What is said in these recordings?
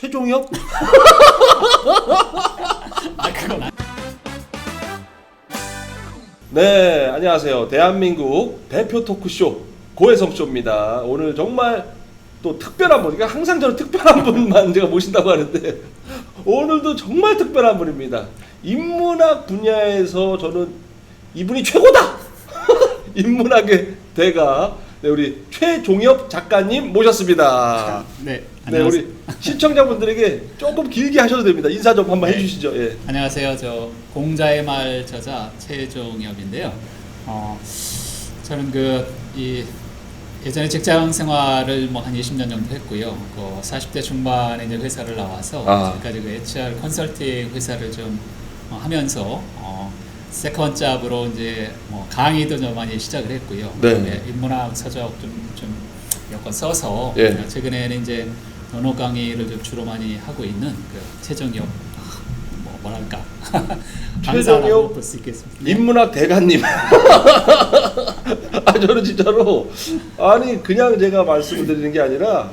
최종엽? 아 그건 아. 네, 안녕하세요. 대한민국 대표 토크쇼 고혜성 쇼입니다. 오늘 정말 또 특별한 분, 그러니까 항상 저는 특별한 분만 제가 모신다고 하는데 오늘도 정말 특별한 분입니다. 인문학 분야에서 저는 이분이 최고다. 인문학의 대가 네, 우리 최종엽 작가님 모셨습니다. 네. 네, 안녕하세요. 우리 시청자분들에게 조금 길게 하셔도 됩니다. 인사 좀 한번 네. 해주시죠. 예. 안녕하세요. 저 공자의 말 저자 최종엽인데요. 어, 저는 그 이 예전에 직장 생활을 뭐 한 20년 정도 했고요. 그 40대 중반에 이제 회사를 나와서 아. 지금까지 그 HR 컨설팅 회사를 좀 어, 하면서 어, 세컨 잡으로 이제 뭐 강의도 좀 많이 시작을 했고요. 네. 그다음에 인문학 서적 좀좀 몇권 써서 예. 최근에는 이제 언어 강의를 좀 주로 많이 하고 있는 그 최정엽 아, 뭐 뭐랄까 최정엽 강사라고 볼수 있겠습니다. 네. 인문학 대가님. 아 저는 진짜로 아니 그냥 제가 말씀을 드리는 게 아니라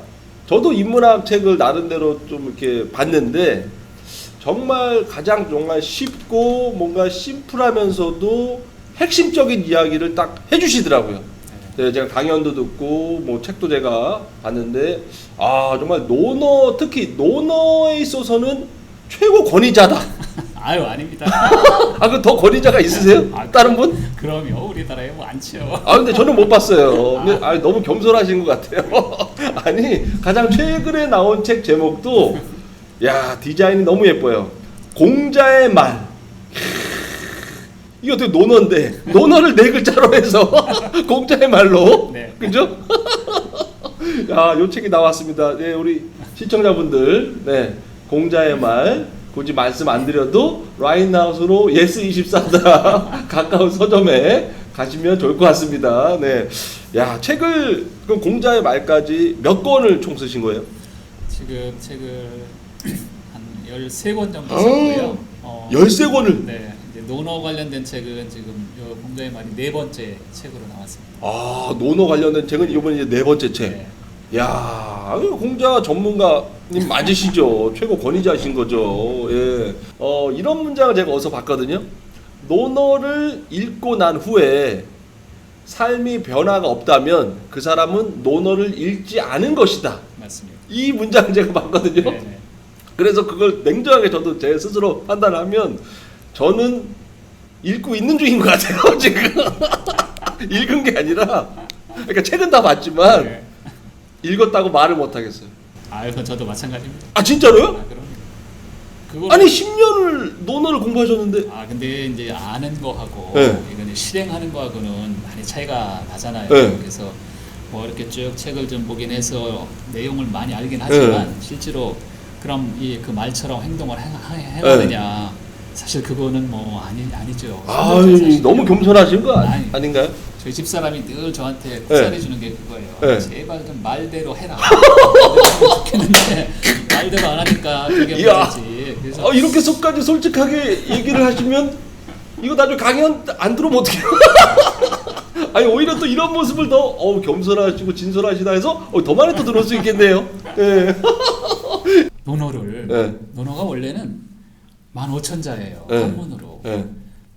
저도 인문학 책을 나름대로 좀 이렇게 봤는데 정말 가장 정말 쉽고 뭔가 심플하면서도 핵심적인 이야기를 딱 해주시더라고요. 네, 제가 강연도 듣고 뭐 책도 제가 봤는데 아 정말 논어 특히 논어에 있어서는 최고 권위자다. 아유 아닙니다. 아 그 더 권위자가 있으세요? 아, 다른 분? 그럼요 우리나라에 뭐 많죠. 아 근데 저는 못 봤어요. 근데 아, 너무 겸손하신 것 같아요. 아니 가장 최근에 나온 책 제목도 야 디자인이 너무 예뻐요. 공자의 말. 이거 어떻게 논어인데 논어를 네 글자로 해서 공자의 말로 네. 그죠? 야, 요 책이 나왔습니다. 네, 우리 시청자분들, 네, 공자의 말 굳이 말씀 안 드려도 라인하우스로 예스 24다 가까운 서점에 가시면 좋을 것 같습니다. 네, 야, 책을 그 공자의 말까지 몇 권을 총 쓰신 거예요? 지금 책을 한 13권 정도 어, 썼고요. 어, 13권을. 네. 논어 관련된 책은 지금 요 공자의 말이 네 번째 책으로 나왔습니다. 아, 논어 관련된 책은 이번 이제 네 번째 책. 네. 야, 공자 전문가님 맞으시죠? 최고 권위자신 거죠. 예. 어, 이런 문장을 제가 어디서 봤거든요. 논어를 읽고 난 후에 삶이 변화가 없다면 그 사람은 논어를 읽지 않은 것이다. 맞습니다. 이 문장을 제가 봤거든요. 네, 네. 그래서 그걸 냉정하게 저도 제 스스로 판단하면 저는 읽고 있는 중인 것 같아요, 지금. 읽은 게 아니라, 그러니까 책은 다 봤지만, 네. 읽었다고 말을 못 하겠어요. 아, 그건 저도 마찬가지입니다. 아 진짜로요? 아, 그럼 그거 아니 10년을 논어를 공부하셨는데 아 근데 이제 아는 거하고 네. 이건 실행하는 거하고는 많이 차이가 나잖아요. 네. 그래서 뭐 이렇게 쭉 책을 좀 보긴 해서 내용을 많이 알긴 하지만 네. 실제로 그럼 이 그 말처럼 행동을 해, 해, 해가느냐 사실 그거는 뭐 아니 아니죠. 아 너무 겸손하신 거 아니, 아니. 아닌가요? 저희 집 사람이 늘 저한테 쿠사리 주는 게 그거예요. 네. 제발 좀 말대로 해라. 좋겠는데 말대로 안 하니까 그게 이야. 문제지. 그래서 아, 이렇게까지 솔직하게 얘기를 하시면 이거 나중에 강연 안 들어오면 어떡해요? 아니 오히려 또 이런 모습을 더 어우 겸손하시고 진솔하시다 해서 어, 더 많이 또 들을 수 있겠네요. 예. 논어를 네. 논어가 원래는 15,000자예요. 네. 한문으로. 예.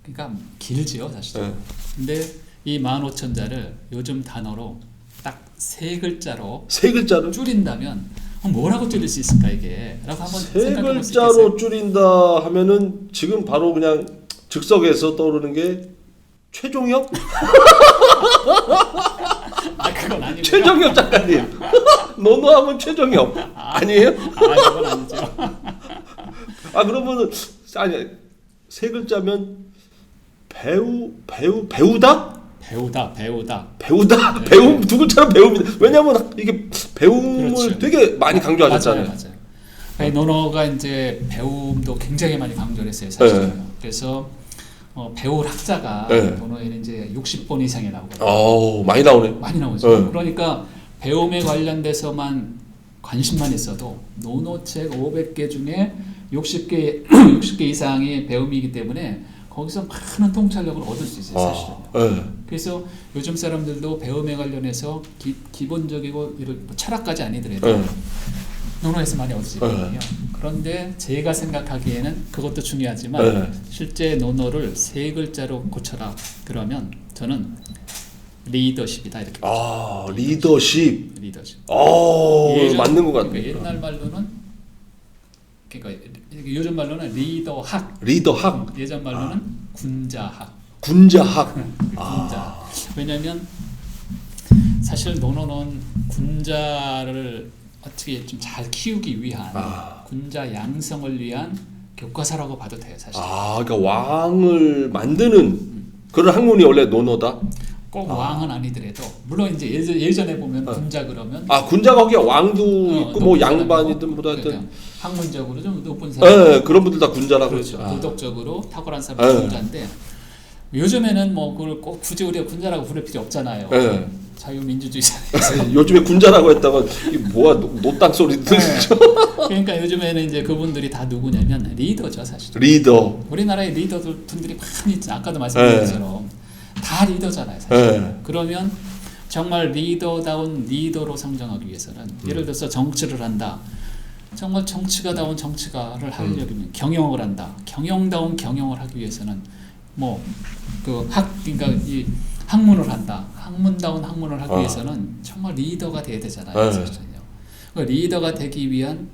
그러니까 길지요, 사실. 네. 근데 이 15,000자를 요즘 단어로 딱 세 글자로 세 글자로 줄인다면 어, 뭐라고 줄일 수 있을까 이게? 라고 한번 세? 글자로 줄인다 하면은 지금 바로 그냥 즉석에서 떠오르는 게 최종엽? 아, 그건 아니고요. 최종엽 작가님. 논어하면 최종엽 아니에요? 아, 그건 아니죠. 아 그러면은 아니 세 글자면 배우 배우 배우다 배우다, 배우다. 배우다 네. 배움 두 글자로 배움이다. 왜냐면 이게 배움을 그렇죠. 되게 많이 강조하셨잖아요. 맞아요, 맞아요. 아니, 논어가 이제 배움도 굉장히 많이 강조를 했어요, 사실은. 네. 그래서 어, 배울 학자가 네. 논어에는 이제 60번 이상이 나오거든요. 어우 많이 나오네. 많이 나오죠. 네. 그러니까 배움에 관련돼서만 관심만 있어도 논어책 500개 중에 60개 60개 이상이 배움이기 때문에 거기서 많은 통찰력을 얻을 수 있어요, 사실은. 아, 예. 그래서 요즘 사람들도 배움에 관련해서 기, 기본적이고 이런 뭐 철학까지 아니더라도 네. 논어에서 많이 얻어지거든요. 그런데 제가 생각하기에는 그것도 중요하지만 네. 실제 논어를 세 글자로 고쳐라 그러면 저는 리더십이다 이렇게 아 리더십. 리더십. 어 맞는 것 같아요. 그러니까 옛날 말로는 그러니까 요즘 말로는 리더학, 리더학, 예전 말로는 군자학. 군자학. 군자. 왜냐하면 사실 논어는 군자를 어떻게 좀 잘 키우기 위한 아. 군자 양성을 위한 교과서라고 봐도 돼요 사실. 아 그러니까 왕을 만드는 그런 학문이 원래 논어다. 꼭 왕은 아니더라도 물론 이제 예전, 예전에 보면 어. 군자 그러면 아 군자가 거기 왕도 어, 있고 뭐 양반이든. 그러니까 학문적으로 좀 높은 사람. 예, 그런 분들 다 군자라고 그렇죠. 그러죠. 아. 도덕적으로 탁월한 사람이 네. 군자인데 요즘에는 뭐 그걸 꼭 굳이 우리가 군자라고 부를 필요 없잖아요. 네. 자유민주주의 사회에서. 아, 요즘에 군자라고 했다가 이 뭐야 노- 노땅 소리 들으죠. 그러니까 요즘에는 이제 그분들이 다 누구냐면 리더죠 사실. 리더. 우리나라의 리더들 분들이 많이 있죠. 아까도 말씀드린 네. 것처럼 다 리더잖아요 사실. 예. 그러면 정말 리더다운 리더로 성장하기 위해서는 음. 예를 들어서 정치를 한다. 정말 정치가다운 정치가를 하려면 음. 경영을 한다. 경영다운 경영을 하기 위해서는 뭐 그 학 그러니까 이 학문을 한다. 학문다운 학문을 하기 아. 위해서는 정말 리더가 돼야 되잖아요. 네. 그 리더가 되기 위한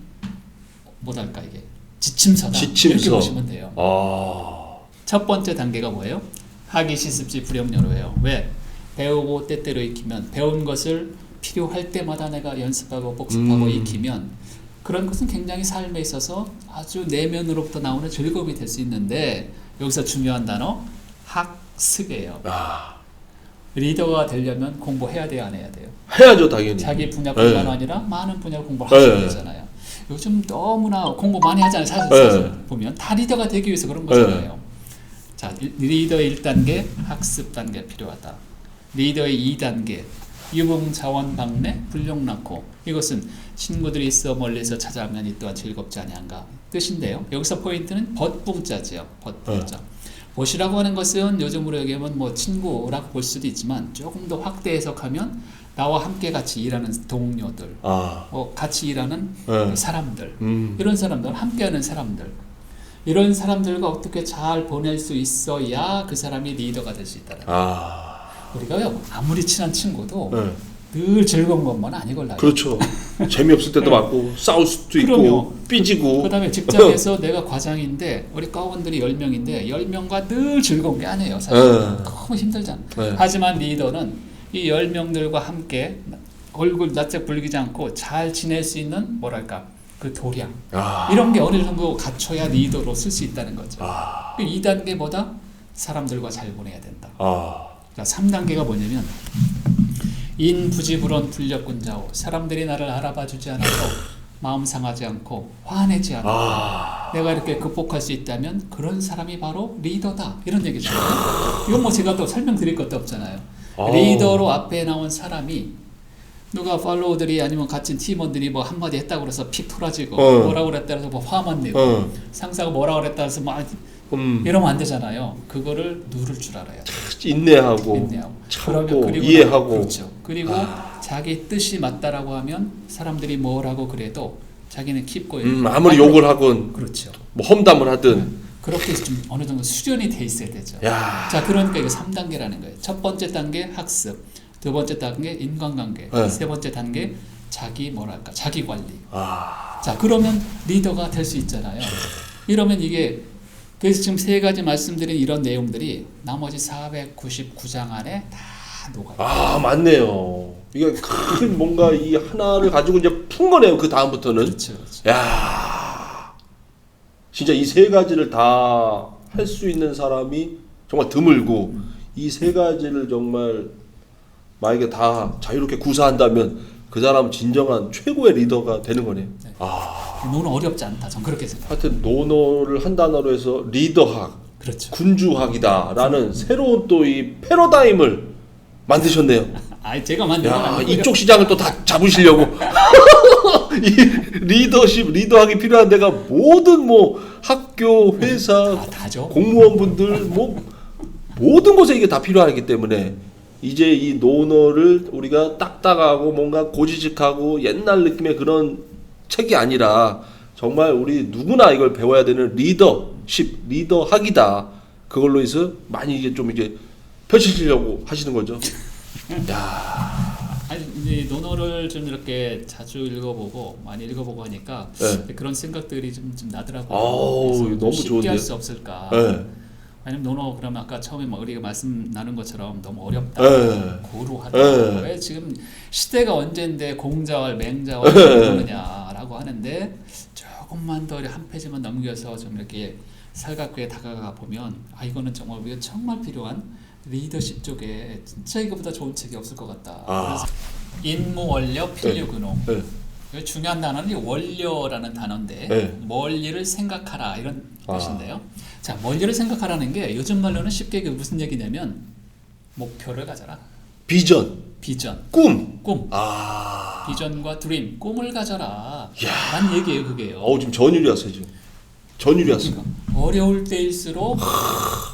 뭐랄까 이게 지침서다. 지침서. 이렇게 보시면 돼요. 아. 첫 번째 단계가 뭐예요? 하기 시습지 불영여로예요. 왜? 배우고 때때로 익히면 배운 것을 필요할 때마다 내가 연습하고 복습하고 음. 익히면 그런 것은 굉장히 삶에 있어서 아주 내면으로부터 나오는 즐거움이 될 수 있는데 여기서 중요한 단어 학습이에요. 아. 리더가 되려면 공부해야 돼요, 안 해야 돼요? 해야죠 당연히. 자기 분야뿐만 네. 아니라 많은 분야를 공부를 하셔야 네. 되잖아요. 요즘 너무나 공부 많이 하잖아요. 사실, 네. 사실 보면 다 리더가 되기 위해서 그런 거잖아요. 자, 리- 리더의 1단계 학습 단계 필요하다. 리더의 2단계 유봉 자원 방내 불용 낳고 이것은 친구들이 있어 멀리서 찾아오면 이 또한 즐겁지 아니한가 뜻인데요. 여기서 포인트는 벗붕자지요. 벗붕자. 벗이라고 하는 것은 요즘으로 얘기하면 뭐 친구라고 볼 수도 있지만 조금 더 확대 해석하면 나와 함께 같이 일하는 동료들, 아. 뭐 같이 일하는 네. 사람들, 음. 이런 사람들, 함께하는 사람들, 이런 사람들과 어떻게 잘 보낼 수 있어야 그 사람이 리더가 될 수 있다. 아. 우리가요 아무리 친한 친구도 네. 늘 즐거운 것만 아니걸라요. 그렇죠. 재미없을 때도 많고 싸울 수도 있고 그럼요. 삐지고. 그다음에 직장에서 내가 과장인데 우리 과원들이 10명인데 10명과 늘 즐거운 게 아니에요. 사실 네. 너무 힘들잖아. 네. 하지만 리더는 이 10명들과 함께 얼굴 낯짝 불리지 않고 잘 지낼 수 있는 뭐랄까 그 도량 아. 이런 게 어느 정도 갖춰야 리더로 쓸 수 있다는 거죠. 아. 그 2단계보다 사람들과 잘 보내야 된다. 아. 자, 3단계가 뭐냐면 인 부지불원 불력군자오 사람들이 나를 알아봐 주지 않아도 마음 상하지 않고 화내지 않고 아. 내가 이렇게 극복할 수 있다면 그런 사람이 바로 리더다 이런 얘기잖아요. 이건 뭐 제가 또 설명드릴 것도 없잖아요. 아. 리더로 앞에 나온 사람이 누가 팔로우들이 아니면 같이 팀원들이 뭐 한마디 했다고 그래서 피 토라지고 어. 뭐라고 그랬다 해서 뭐 화만 내고 어. 상사가 뭐라고 그랬다 해서 막 음. 이러면 안 되잖아요. 그거를 누를 줄 알아야 돼요. 인내하고 있네요. 참고 그리고 이해하고. 아. 그렇죠. 그리고 자기 뜻이 맞다라고 하면 사람들이 뭐라고 그래도 자기는 깊고 음, 아무리 욕을 하건 그렇죠. 뭐 험담을 하든. 그렇게 좀 어느 정도 수련이 돼 있어야 되죠. 야. 자, 그러니까 이거 3단계라는 거예요. 첫 번째 단계 학습, 두 번째 단계 인간관계, 네. 세 번째 단계 자기 뭐랄까 자기 관리. 아. 자, 그러면 리더가 될 수 있잖아요. 이러면 이게 그래서 지금 세 가지 말씀드린 이런 내용들이 나머지 499장 안에 다 녹아요. 아, 맞네요. 이게 큰 뭔가 이 하나를 가지고 이제 푼 거네요. 그 다음부터는. 그렇죠, 그렇죠. 야. 진짜 이 세 가지를 다 할 수 있는 사람이 정말 드물고 이세 가지를 정말 만약에 다 자유롭게 구사한다면 그 사람은 진정한 최고의 리더가 되는 거네요. 네. 아. 논은 어렵지 않다. 전 그렇게 생각해요. 하여튼 논어를 한 단어로 해서 리더학, 그렇죠. 군주학이다라는 새로운 또 이 패러다임을 만드셨네요. 아, 제가 만든 건 야, 아니고요. 이쪽 시장을 또 다 잡으시려고. 이 리더십, 리더학이 필요한 데가 모든 뭐 학교, 회사, 다 다죠. 공무원분들 뭐 모든 곳에 이게 다 필요하기 때문에 이제 이 논어를 우리가 딱딱하고 뭔가 고지식하고 옛날 느낌의 그런 책이 아니라 정말 우리 누구나 이걸 배워야 되는 리더십, 리더학이다. 그걸로 해서 많이 이게 좀 이제 펼치시려고 하시는 거죠. 아니 이제 논어를 좀 이렇게 자주 읽어보고 많이 읽어보고 하니까 네. 그런 생각들이 좀, 좀 나더라고요. 아우, 그래서 좀 너무 쉽게 좋은데요? 할 수 없을까. 네. 왜냐면 논어 그러면 아까 처음에 뭐 우리가 말씀 나눈 것처럼 너무 어렵다, 네. 고루하다. 네. 왜 지금 시대가 언젠데 공자월, 맹자월 네. 그러느냐라고 하는데 조금만 더 한 페이지만 넘겨서 좀 이렇게 살갑게 다가가 보면 아 이거는 정말 우리가 정말 필요한 리더십 쪽에 진짜 이거보다 좋은 책이 없을 것 같다. 아. 인무 원료 필류 근호. 네. 여기 중요한 단어는 이 원료라는 단어인데 네. 멀리를 생각하라 이런 아. 뜻인데요. 자 멀리를 생각하라는 게 요즘 말로는 쉽게 그 무슨 얘기냐면 목표를 가져라. 비전, 비전, 꿈. 꿈, 아. 비전과 드림, 꿈을 가져라. 야. 라는 얘기예요 그게요. 어우 지금 전율이 왔어요 지금. 전율이 왔어. 그러니까 어려울 때일수록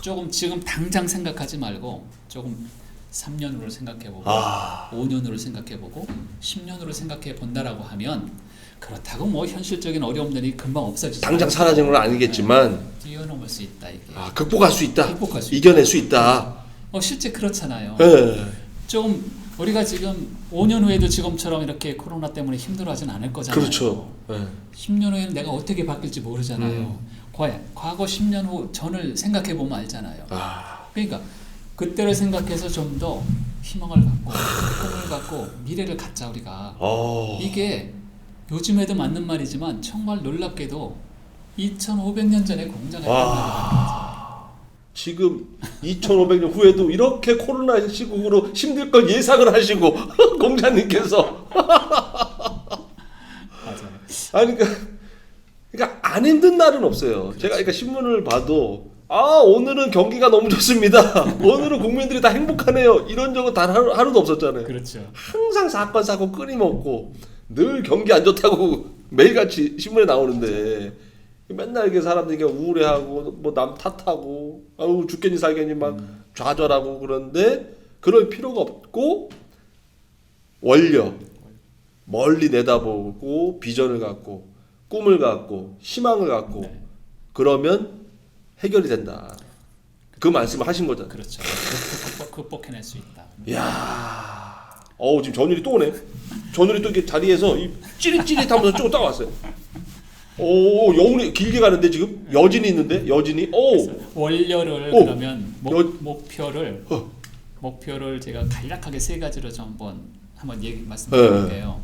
조금 지금 당장 생각하지 말고 조금 3년으로 생각해보고 아. 5년으로 생각해보고 10년으로 생각해 본다라고 하면 그렇다고 뭐 현실적인 어려움들이 금방 없어지지 당장 사라지는 건 아니겠지만 뛰어넘을 수 있다 이게. 아, 극복할 수 있다. 극복할 수 이겨낼 수 있다. 어 실제 그렇잖아요. 예. 좀 우리가 지금 5년 후에도 지금처럼 이렇게 코로나 때문에 힘들어하진 않을 거잖아요. 그렇죠. 예. 10년 후에는 내가 어떻게 바뀔지 모르잖아요. 음. 과연 과거 10년 후 전을 생각해 보면 알잖아요. 아. 그러니까 그때를 생각해서 좀 더 희망을 갖고 꿈을 갖고 미래를 갖자 우리가. 어. 이게 요즘에도 맞는 말이지만 정말 놀랍게도 2,500년 전에. 말이에요. 지금 2,500년 후에도 이렇게 코로나 시국으로 힘들 걸 예상을 하시고 공자님께서 맞아요. 아니 그러니까 안 힘든 날은 없어요. 제가 그러니까 신문을 봐도 아 오늘은 경기가 너무 좋습니다. 오늘은 국민들이 다 행복하네요. 이런 적은 단 하루, 하루도 없었잖아요. 그렇죠. 항상 사건 사고 끊임없고 늘 경기 안 좋다고 매일같이 신문에 나오는데 맨날 이게 사람들이 우울해하고 뭐 남 탓하고 아우 죽겠니 살겠니 막 좌절하고 그런데 그럴 필요가 없고 원력 멀리 내다보고 비전을 갖고 꿈을 갖고 희망을 갖고 네. 그러면 해결이 된다. 그 말씀을 하신 거잖아요. 그렇죠. 극복, 극복 해낼 수 있다. 야, 어우 지금 전율이 또 오네. 전율이 또 이렇게 자리에서 이 찌릿찌릿하면서 쭉 따라왔어요. 오, 여운이 길게 가는데 지금 여진이 있는데 여진이. 오, 원료를 오. 그러면 목, 여- 목표를 어. 목표를 제가 간략하게 세 가지로 좀 한번 한번 얘기 네. 말씀드릴게요.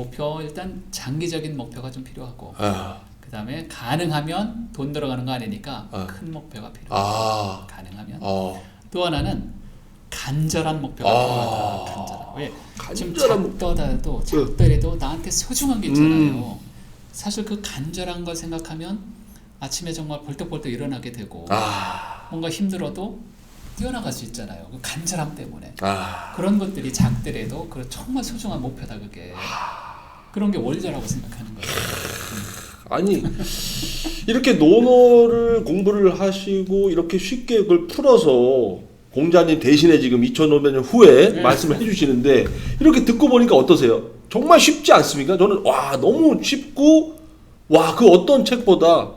목표 일단 장기적인 목표가 좀 필요하고 아, 그 다음에 가능하면 돈 들어가는 거 아니니까 아. 큰 목표가 필요해. 아, 가능하면 어, 또 하나는 간절한 목표가 아. 필요하다. 간절한. 왜? 지금 간절한 목- 작더라도 작더라도 나한테 소중한 게 있잖아요. 사실 그 간절한 걸 생각하면 아침에 정말 벌떡벌떡 일어나게 되고 아, 뭔가 힘들어도 뛰어나갈 수 있잖아요. 그 간절함 때문에 아, 그런 것들이 작더라도 그 정말 소중한 목표다 그게. 그런 게 원리라고 생각하는 거예요. 아니 이렇게 논어를 공부를 하시고 이렇게 쉽게 그걸 풀어서 공자님 대신에 지금 2,500년 후에 네. 말씀을 해주시는데 이렇게 듣고 보니까 어떠세요? 정말 쉽지 않습니까? 저는 와 너무 쉽고 와 그 어떤 책보다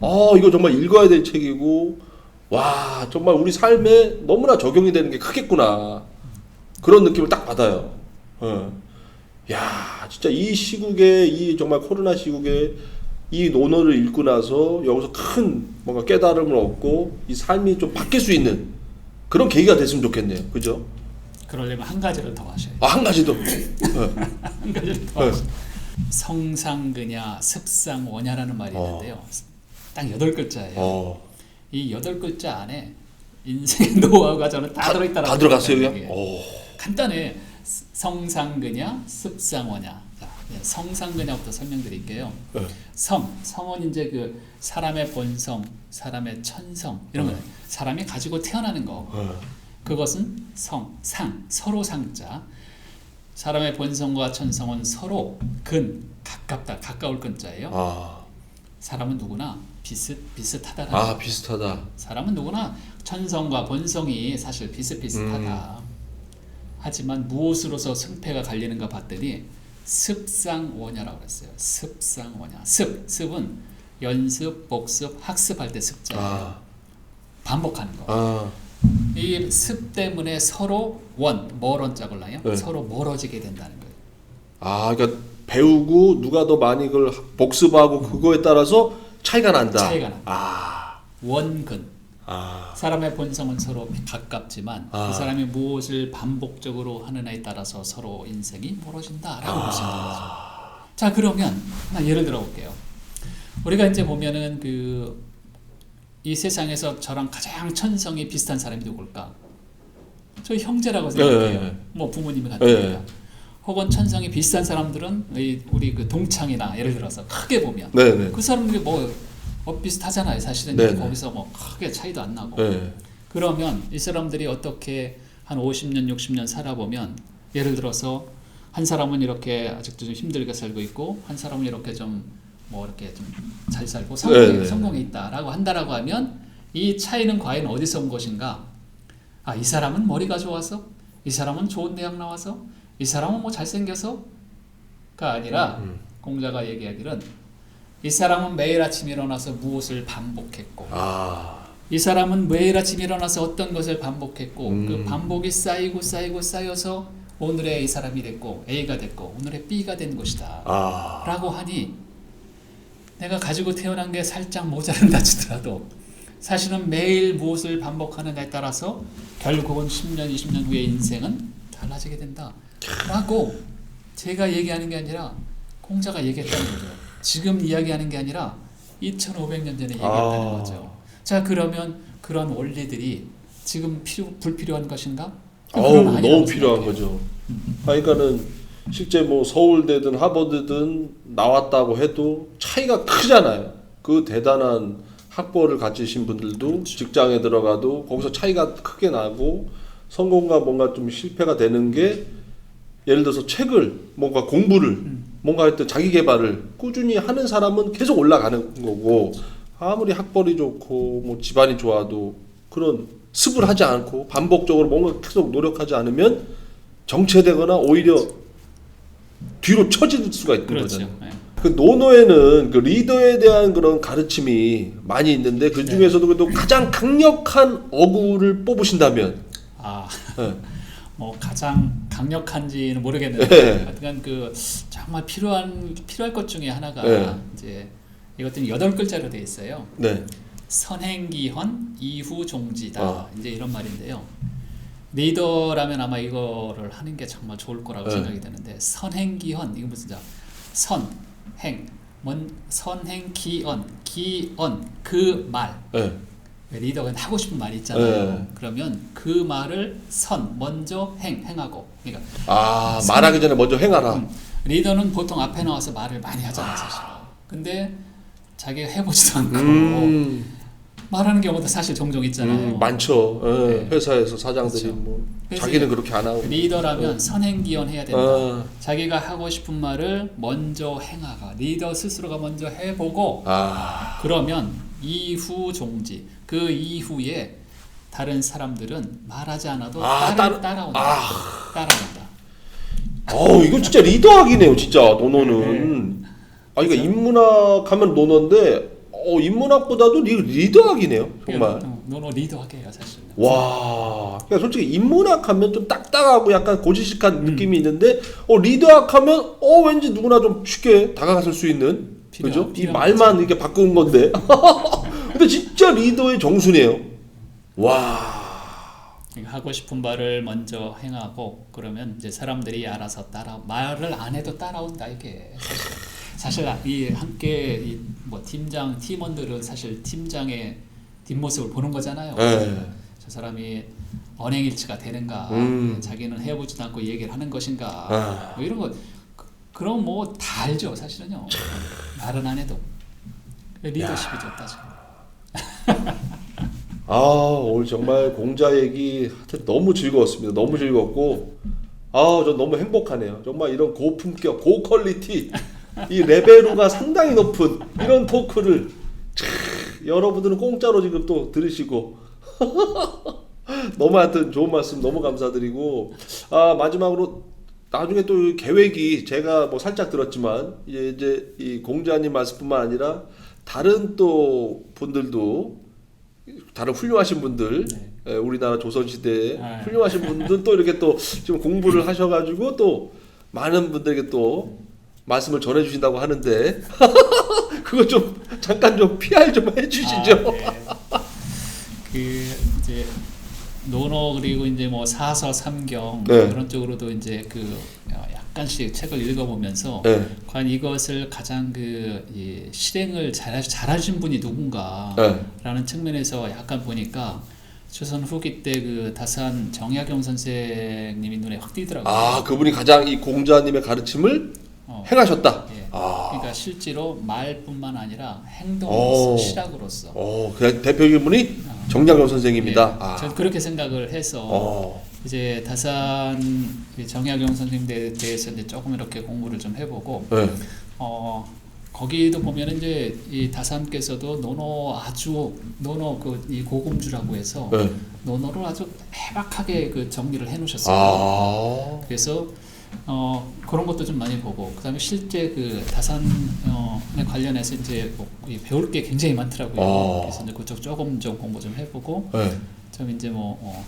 아 이거 정말 읽어야 될 책이고 와 정말 우리 삶에 너무나 적용이 되는 게 크겠구나 그런 느낌을 딱 받아요. 어. 야 진짜 이 시국에 이 정말 코로나 시국에 이 논어를 읽고 나서 여기서 큰 뭔가 깨달음을 얻고 이 삶이 좀 바뀔 수 있는 그런 계기가 됐으면 좋겠네요. 그죠? 그러려면 한 가지를 더 하셔야 돼요. 아, 한 가지 더. 어. 한 가지를 더 네. 돼요. 성상근야, 습상원야라는 말이 있는데요. 딱 여덟 글자예요. 어. 이 여덟 글자 안에 인생의 노하우가 저는 다, 들어있다라고 다 들어갔어요. 간단해. 스- 성상근야, 습상원야. 자, 네, 성상근야부터 설명드릴게요. 네. 성, 성은 이제 그 사람의 본성, 사람의 천성 이런 네. 거 사람이 가지고 태어나는 거. 어. 그것은 성, 상, 서로 상자. 사람의 본성과 천성은 서로 근, 가깝다, 가까울 근자예요. 아. 사람은 누구나 비슷 비슷하다라는 아, 비슷하다. 사람은 누구나 천성과 본성이 사실 비슷비슷하다. 음. 하지만 무엇으로서 승패가 갈리는가 봤더니 습상원야라고 그랬어요. 습상원야. 습 습은 연습, 복습, 학습할 때 습자예요. 아, 반복하는 거. 아, 이 습 때문에 서로 원, 멀원 짝을나요? 네. 서로 멀어지게 된다는 거예요. 아, 그러니까 배우고 누가 더 많이 그걸 복습하고 그거에 따라서 차이가 난다. 차이가 난다. 아, 원근. 아, 사람의 본성은 서로 가깝지만 아. 그 사람이 무엇을 반복적으로 하느냐에 따라서 서로 인생이 멀어진다라고 볼수 있는 거죠. 자 그러면 하나 예를 들어 볼게요. 우리가 이제 보면은 그 이 세상에서 저랑 가장 천성이 비슷한 사람이 누굴까? 저희 형제라고 생각해요. 예, 예. 뭐 부모님이 예, 같으니까. 예. 혹은 천성이 비슷한 사람들은 이 우리 그 동창이나 예를 들어서 크게 보면 네, 네. 그 사람들이 뭐 어, 비슷하잖아요. 사실은 네, 네. 거기서 뭐 크게 차이도 안 나고. 네. 그러면 이 사람들이 어떻게 한 50년, 60년 살아보면 예를 들어서 한 사람은 이렇게 아직도 좀 힘들게 살고 있고 한 사람은 이렇게 좀 뭐 이렇게 좀 잘 살고 성공해, 네, 네. 성공해 있다라고 한다라고 하면 이 차이는 과연 어디서 온 것인가? 아, 이 사람은 머리가 좋아서 이 사람은 좋은 대학 나와서 이 사람은 뭐 잘생겨서가 아니라 음. 공자가 얘기하기는 이 사람은 매일 아침 일어나서 무엇을 반복했고 아, 이 사람은 매일 아침 일어나서 어떤 것을 반복했고 음. 그 반복이 쌓이고 쌓이고 쌓여서 오늘의 이 사람이 됐고 A가 됐고 오늘의 B가 된 것이다 아, 라고 하니 내가 가지고 태어난 게 살짝 모자란다 치더라도 사실은 매일 무엇을 반복하느냐에 따라서 결국은 10년 20년 후의 인생은 달라지게 된다 라고 제가 얘기하는 게 아니라 공자가 얘기했다는 거죠 지금 이야기하는 게 아니라 2500년 전에 얘기했다는 아. 거죠 자 그러면 그런 원리들이 지금 필요 불필요한 것인가? 어우 아니라고 너무 필요한 생각해요. 거죠. 그러니까는 실제 뭐 서울대든 하버드든 나왔다고 해도 차이가 크잖아요. 그 대단한 학벌을 가지신 분들도 그렇죠. 직장에 들어가도 거기서 차이가 크게 나고 성공과 뭔가 좀 실패가 되는 게 예를 들어서 책을 뭔가 공부를 음. 뭔가 하여튼 자기 개발을 꾸준히 하는 사람은 계속 올라가는 거고 아무리 학벌이 좋고 뭐 집안이 좋아도 그런 습을 하지 않고 반복적으로 뭔가 계속 노력하지 않으면 정체되거나 오히려 뒤로 처질 수가 있는 그렇죠. 거잖아요. 네. 그 노노에는 그 리더에 대한 그런 가르침이 많이 있는데 그 중에서도 그래도 가장 강력한 어구를 뽑으신다면 아, 네. 뭐 가장 강력한지는 모르겠는데 네. 그 정말 필요한 필요할 것 중에 하나가 네. 이제 이것들이 여덟 글자로 돼 있어요. 네. 선행기헌 이후 종지다 아. 이제 이런 말인데요. 리더라면 아마 이거를 하는 게 정말 좋을 거라고 네. 생각이 되는데 선행기헌 이거 무슨 자 선행 뭔 선행기언 기언 그말 네. 리더가 하고 싶은 말이 있잖아요. 네. 그러면 그 말을 선 먼저 행 행하고 그러니까 아 말하기 전에 먼저 행하라. 음, 리더는 보통 앞에 나와서 말을 많이 하잖아요, 사실. 근데 자기가 해보지도 않고 음, 말하는 경우도 사실 종종 있잖아요. 음, 많죠. 예, 네. 회사에서 사장들이 그렇죠. 뭐 자기는 그렇게 안 하고. 리더라면 선행기원 해야 된다. 아, 자기가 하고 싶은 말을 먼저 행하가 리더 스스로가 먼저 해보고 아, 그러면 이후 종지 그 이후에 다른 사람들은 말하지 않아도 아, 따라, 따라- 따라 온다. 아. 따라온다. 어우 이거 진짜 리더학이네요, 진짜 노노는. 아, 그러니까 인문학 하면 노노인데, 어 인문학보다도 리, 리더학이네요, 정말. 어, 노노 리더하게 해요, 사실. 와, 그러니까 솔직히 인문학 하면 좀 딱딱하고 약간 고지식한 음. 느낌이 있는데, 어 리더학 하면 어 왠지 누구나 좀 쉽게 다가갈 수 있는, 필요한- 그죠? 이 말만 이렇게 바꾼 건데, 근데 진짜 리더의 정수네요. 와, 그러니까 하고 싶은 말을 먼저 행하고 그러면 이제 사람들이 알아서 따라 말을 안 해도 따라온다 이게 사실 사실 이 함께 이 뭐 팀장 팀원들은 사실 팀장의 뒷모습을 보는 거잖아요. 네. 저 사람이 언행일치가 되는가, 음. 자기는 해보지도 않고 얘기를 하는 것인가, 아. 뭐 이런 거 그, 그럼 뭐 다 알죠 사실은요. 말은 안 해도 리더십이죠 따지고. 아 오늘 정말 공자 얘기 하여튼 너무 즐거웠습니다. 너무 즐겁고 아저 너무 행복하네요. 정말 이런 고품격 고퀄리티 이 레벨로가 상당히 높은 이런 토크를 촤, 여러분들은 공짜로 지금 또 들으시고 너무 하여튼 좋은 말씀 너무 감사드리고 아 마지막으로 나중에 또이 계획이 제가 뭐 살짝 들었지만 이제 이제 이 공자님 말씀뿐만 아니라 다른 또 분들도 다른 훌륭하신 분들 네. 예, 우리나라 조선시대에 아. 훌륭하신 분들 또 이렇게 또 지금 공부를 하셔가지고 또 많은 분들에게 또 말씀을 전해주신다고 하는데 그거 좀 잠깐 좀 PR 좀 해주시죠. 아, 네. 그 이제 논어 그리고 이제 뭐 사서 삼경 네. 그런 쪽으로도 이제 그 어, 약간씩 책을 읽어보면서 네. 과연 이것을 가장 그 이, 실행을 잘 잘하신 분이 누군가라는 네. 측면에서 약간 보니까 조선 후기 때 그 다산 정약용 선생님이 눈에 확 띄더라고요. 아 그분이 가장 이 공자님의 가르침을 어, 행하셨다. 예. 아. 그러니까 실제로 말뿐만 아니라 행동으로서 오. 시락으로서 어, 그 대표적인 분이 정약용 선생입니다. 예, 아. 전 그렇게 생각을 해서 어. 이제 다산 그 정약용 선생님에 대해서 이제 조금 이렇게 공부를 좀 해보고 네. 어 거기도 보면 이제 이 다산께서도 논어 아주 논어 그이 고금주라고 해서 네. 논어를 아주 해박하게 그 정리를 해놓으셨어요. 아. 그래서 어 그런 것도 좀 많이 보고 그 다음에 실제 그 다산에 관련해서 이제 뭐이 배울 게 굉장히 많더라고요. 어. 그래서 이제 그쪽 조금 좀 공부 좀 해보고 네. 좀 이제 뭐 어,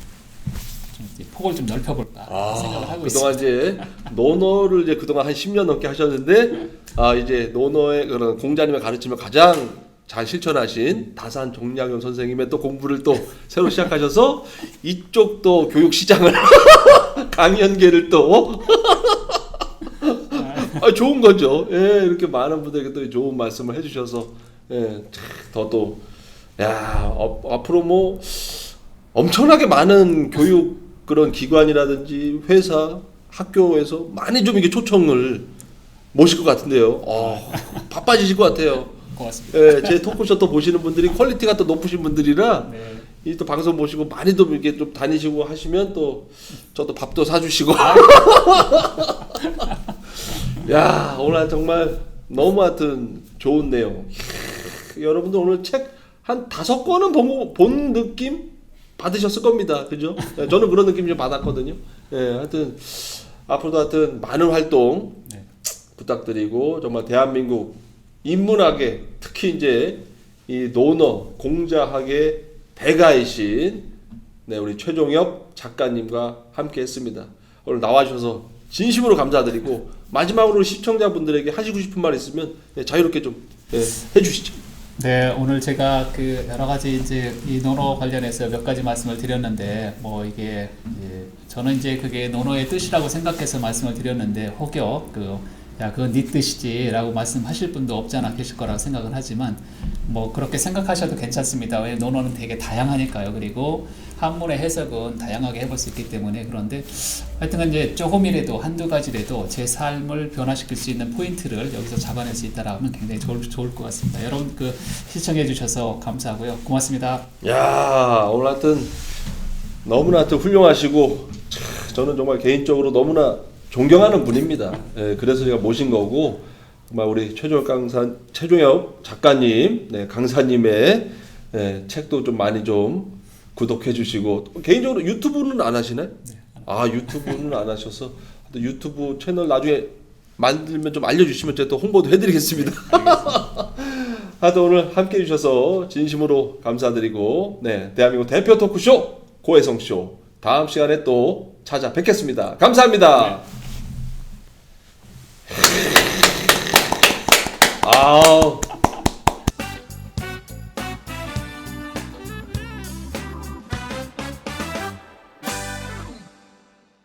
좀 이제 폭을 좀 넓혀볼까 아, 생각을 하고 그동안 있습니다. 이제 논어를 이제 그동안 한 10년 넘게 하셨는데 아 이제 논어의 그런 공자님의 가르침을 가장 잘 실천하신 다산 정약용 선생님의 또 공부를 또 새로 시작하셔서 이쪽 또 교육 시장을 강연계를 또 아, 좋은 거죠. 예, 이렇게 많은 분들에게 또 좋은 말씀을 해주셔서 예, 더또 야 어, 앞으로 뭐 엄청나게 많은 교육 그런 기관이라든지 회사 학교에서 많이 좀 이게 초청을 모실 것 같은데요. 어, 바빠지실 것 같아요. 고맙습니다. 예, 제 토크쇼 또 보시는 분들이 퀄리티가 또 높으신 분들이라 네. 이 또 방송 보시고 많이 또 이렇게 좀 다니시고 하시면 또 저도 밥도 사주시고. 야 오늘 정말 너무 하여튼 좋은 내용. 여러분들 오늘 책 한 다섯 권은 본, 본 느낌 받으셨을 겁니다. 그죠? 예, 저는 그런 느낌 좀 받았거든요. 예, 하여튼 앞으로도 하여튼 많은 활동 네. 부탁드리고 정말 대한민국 인문학의 특히 이제 이 논어 공자학의 대가이신 네, 우리 최종엽 작가님과 함께 했습니다. 오늘 나와주셔서 진심으로 감사드리고 마지막으로 시청자분들에게 하시고 싶은 말 있으면 네, 자유롭게 좀 네, 해주시죠. 네, 오늘 제가 그 여러 가지 이제 이 논어 관련해서 몇 가지 말씀을 드렸는데 뭐 이게 이제 저는 이제 그게 논어의 뜻이라고 생각해서 말씀을 드렸는데 혹여 그 야, 그건 네 뜻이지라고 말씀하실 분도 없지 않아 계실 거라고 생각을 하지만 뭐 그렇게 생각하셔도 괜찮습니다. 왜 논어는 되게 다양하니까요. 그리고 한문의 해석은 다양하게 해볼 수 있기 때문에 그런데 하여튼 이제 조금이라도 한두 가지라도 제 삶을 변화시킬 수 있는 포인트를 여기서 잡아낼 수 있다라 하면 굉장히 좋을, 좋을 것 같습니다. 여러분 그 시청해 주셔서 감사하고요. 고맙습니다. 야 오늘 하여튼 너무나 하여튼 훌륭하시고 참, 저는 정말 개인적으로 너무나 존경하는 분입니다. 예, 그래서 제가 모신 거고 정말 우리 최종엽 강사 최종엽 작가님, 네, 강사님의 예, 책도 좀 많이 좀 구독해 주시고 개인적으로 유튜브는 안 하시나요? 아 유튜브는 안 하셔서 또 유튜브 채널 나중에 만들면 좀 알려주시면 제가 또 홍보도 해드리겠습니다. 하여튼 오늘 함께 해주셔서 진심으로 감사드리고 네 대한민국 대표 토크쇼 고혜성쇼 다음 시간에 또 찾아뵙겠습니다. 감사합니다. 아우